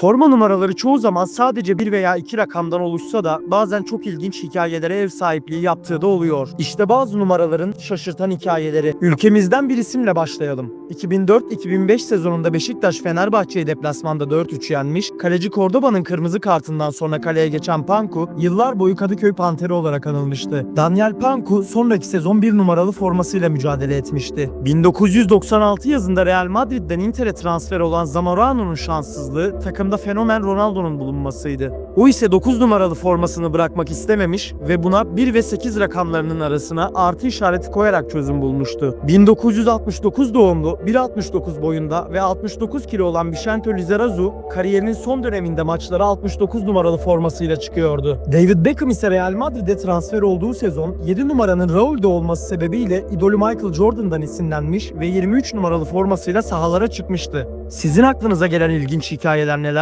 Forma numaraları çoğu zaman sadece bir veya iki rakamdan oluşsa da bazen çok ilginç hikayelere ev sahipliği yaptığı da oluyor. İşte bazı numaraların şaşırtan hikayeleri. Ülkemizden bir isimle başlayalım. 2004-2005 sezonunda Beşiktaş Fenerbahçe'yi deplasmanda 4-3 yenmiş, kaleci Cordoba'nın kırmızı kartından sonra kaleye geçen Panku yıllar boyu Kadıköy Panteri olarak anılmıştı. Daniel Panku sonraki sezon bir numaralı formasıyla mücadele etmişti. 1996 yazında Real Madrid'den Inter'e transfer olan Zamorano'nun şanssızlığı takımda fenomen Ronaldo'nun bulunmasıydı. O ise 9 numaralı formasını bırakmak istememiş ve buna 1 ve 8 rakamlarının arasına artı işareti koyarak çözüm bulmuştu. 1969 doğumlu, 1.69 boyunda ve 69 kilo olan Vicente Lizarazu kariyerinin son döneminde maçlara 69 numaralı formasıyla çıkıyordu. David Beckham ise Real Madrid'e transfer olduğu sezon 7 numaranın Raul'de olması sebebiyle idolü Michael Jordan'dan esinlenmiş ve 23 numaralı formasıyla sahalara çıkmıştı. Sizin aklınıza gelen ilginç hikayeler neler?